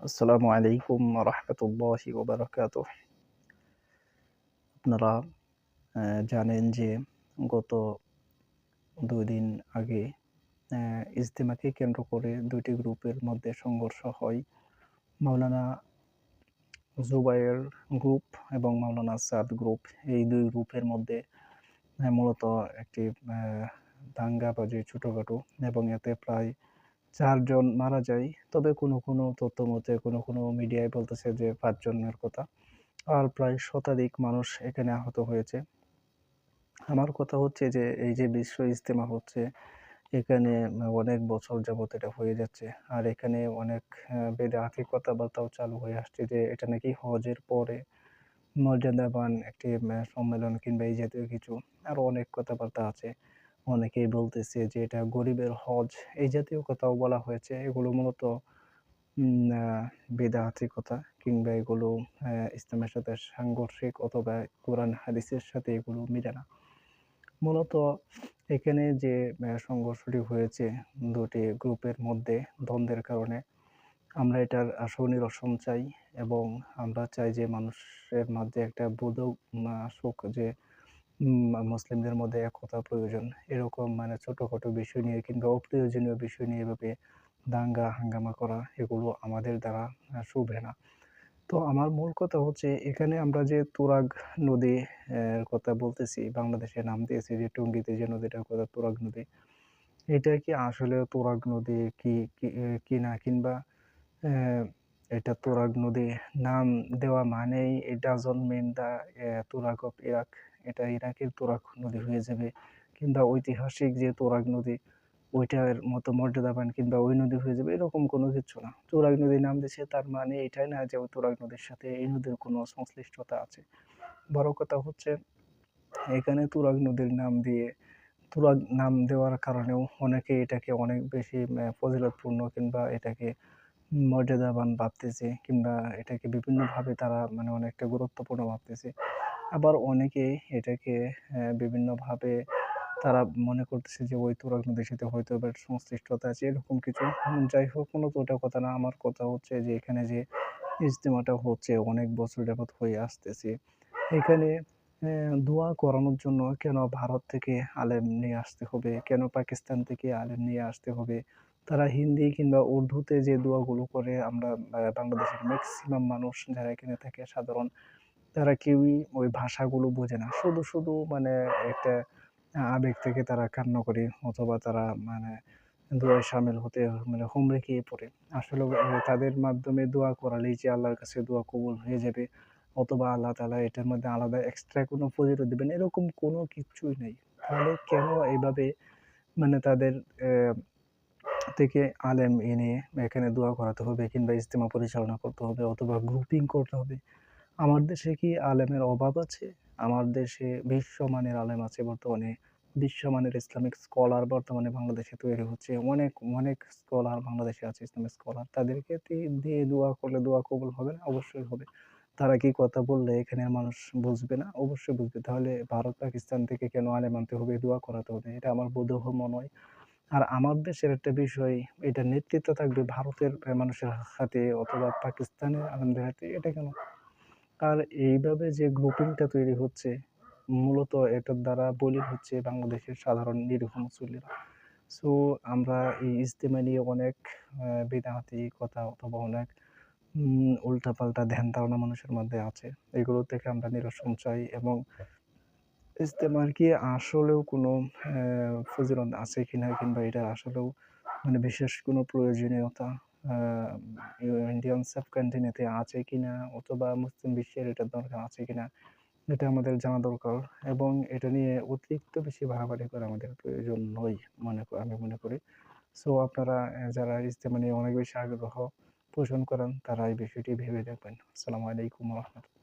আসসালামু আলাইকুম রহমতুল্লাহি ওবরাকাত আপনারা জানেন যে গত দুই দিন আগে ইজতেমাকে কেন্দ্র করে দুইটি গ্রুপের মধ্যে সংঘর্ষ হয়। মাওলানা জুবাইর গ্রুপ এবং মাওলানা সাদ গ্রুপ। এই দুই গ্রুপের মধ্যে মূলত একটি আহ, দাঙ্গাবাজি ছোটোখাটো এবং এতে প্রায় চারজন মারা যায়, তবে কোনো কোনো তথ্য মতে কোনো কোনো মিডিয়ায় বলতেছে যে পাঁচজনের কথা। আর প্রায় শতাধিক মানুষ এখানে আহত হয়েছে। আমার কথা হচ্ছে যে এই যে বিশ্ব ইজতেমা হচ্ছে, এখানে অনেক বছর যাবত এটা হয়ে যাচ্ছে। আর এখানে অনেক বেদাতি কথাবার্তাও চালু হয়ে আসছে যে এটা নাকি হজের পরে মর্যাদাবান একটি সম্মেলন কিংবা এই জাতীয় কিছু। আরও অনেক কথাবার্তা আছে। অনেকেই বলতেছে যে, এটা গরিবের হজ। এই জাতীয় কথাও বলা হয়েছে। এগুলো মূলত বেদাতি কথা কিংবা এগুলো ইসলামের সাথে সাংঘর্ষিক অথবা কোরআন হাদিসের সাথে এগুলো মিলে না। মূলত এখানে যে সংঘর্ষটি হয়েছে দুটি গ্রুপের মধ্যে দ্বন্দ্বের কারণে, আমরা এটার সুনিরসন চাই এবং আমরা চাই যে, মানুষের মধ্যে একটা বোধক আসুক যে মুসলিমদের মধ্যে একতা প্রয়োজন। এরকম মানে ছোটখাটো বিষয় নিয়ে কিংবা অপ্রয়োজনীয় বিষয় নিয়ে এভাবে দাঙ্গা, হাঙ্গামা করা, এগুলো আমাদের দ্বারা শুভে না। তো আমার মূল কথা হচ্ছে, এখানে আমরা যে তুরাগ নদী কথা বলতেছি, বাংলাদেশে নাম দিয়েছি, যে টঙ্গীতে যে নদীটার কথা, তুরাগ নদী, এটা কি আসলে তুরাগ নদী কি, কি- না কিংবা এটা তুরাগ নদী নাম দেওয়া মানেই it doesn't mean the Turag of Iraq? এটা ইরাকের তুরাগ নদী হয়ে যাবে কিংবা ঐতিহাসিক যে তুরাগ নদী, ওইটার মতো মর্যাদাবান কিংবা ওই নদী হয়ে যাবে, এরকম কোনো কিছু না। তুরাগ নদী নাম দিয়েছে তার মানে এটাই না যে ওই তুরাগ নদীর সাথে এই নদীর কোনো সংশ্লিষ্টতা আছে। বড় কথা হচ্ছে, এখানে তুরাগ নদীর নাম দিয়ে, তুরাগ নাম দেওয়ার কারণেও অনেকে এটাকে অনেক বেশি ফজিলতপূর্ণ কিংবা এটাকে মর্যাদাবান ভাবতেছে কিংবা এটাকে বিভিন্নভাবে তারা মানে অনেকটা গুরুত্বপূর্ণ ভাবতেছে। আবার অনেকে এটাকে বিভিন্নভাবে তারা মনে করতেছে যে, ওই তুরাগ নদীর সাথে হয়তো এবার সংশ্লিষ্টতা আছে, এরকম কিছু। যাই হোক, কোনো তো ওটা কথা না। আমার কথা হচ্ছে যে, এখানে যে ইজতেমাটা হচ্ছে অনেক বছর যাবত হয়ে আসতেছে। এখানে দোয়া করানোর জন্য কেন ভারত থেকে আলেম নিয়ে আসতে হবে? কেন পাকিস্তান থেকে আলেম নিয়ে আসতে হবে? তারা হিন্দি কিংবা উর্দুতে যে দোয়াগুলো করে, আমরা বাংলাদেশের ম্যাক্সিমাম মানুষ যারা এখানে থাকে সাধারণ, তারা কেউই ওই ভাষাগুলো বোঝে না। শুধু শুধু মানে একটা আবেগ থেকে তারা কান্না করে অথবা তারা মানে দোয়ায় সামিল হতে মানে হুমড়ি খেয়ে পড়ে। আসলে তাদের মাধ্যমে দোয়া করালেই যে আল্লাহর কাছে দোয়া কবুল হয়ে যাবে অথবা আল্লাহ তাআলা এটার মধ্যে আলাদা এক্সট্রা কোনো ফজিলত দিবেন, এরকম কোনো কিছুই নেই। তাহলে কেন এইভাবে মানে তাদের থেকে আলেম এনে এখানে দোয়া করাতে হবে, কিংবা ইজতেমা পরিচালনা করতে হবে, অথবা গ্রুপিং করতে হবে। আমার দেশে কি আলেমের অভাব আছে? আমার দেশে বিশ্বমানের আলেম আছে বর্তমানে। বিশ্বমানের ইসলামিক স্কলার বর্তমানে বাংলাদেশে তৈরি হচ্ছে। অনেক অনেক স্কলার বাংলাদেশে আছে, ইসলামিক স্কলার। তাদেরকে দিয়ে দোয়া করলে দোয়া কবুল হবে না? অবশ্যই হবে। তারা কি কথা বললে এখানের মানুষ বুঝবে না? অবশ্যই বুঝবে। তাহলে ভারত, পাকিস্তান থেকে কেন আলেম আনতে হবে? দোয়া করাতে হবে। এটা আমার বোধগম্য নয়। আর আমার দেশের একটা বিষয়, এটা নেতৃত্ব থাকবে ভারতের মানুষের হাতে অথবা পাকিস্তানের আলেমদের হাতে, এটা কেন? আর এইভাবে যে গ্রুপিংটা তৈরি হচ্ছে, মূলত এটার দ্বারা বলি হচ্ছে বাংলাদেশের সাধারণ নিরীহ মুসল্লিরা। সো আমরা এই ইজতেমা নিয়ে অনেক বিদাতি কথা অথবা অনেক উল্টাপাল্টা ধ্যান ধারণা মানুষের মধ্যে আছে। এগুলো থেকে আমরা নিরসন চাই এবং ইজতেমার কি আসলেও কোনো ফজিলত আছে কিনা কিংবা এটার আসলেও মানে বিশেষ কোনো প্রয়োজনীয়তা ইন্ডিয়ান সাবকন্টিনেন্টে আছে কি না অথবা মুসলিম বিশ্বের এটার দরকার আছে কি না এটা আমাদের জানা দরকার এবং এটা নিয়ে অতিরিক্ত বেশি বাড়াবাড়ি করা আমাদের প্রয়োজন নয় মনে আমি মনে করি। সো আপনারা যারা ইজতেমা নিয়ে অনেক বেশি আগ্রহ পোষণ করেন তারা এই বিষয়টি ভেবে দেখবেন। আসসালামু আলাইকুম রহমতুল্লাহ।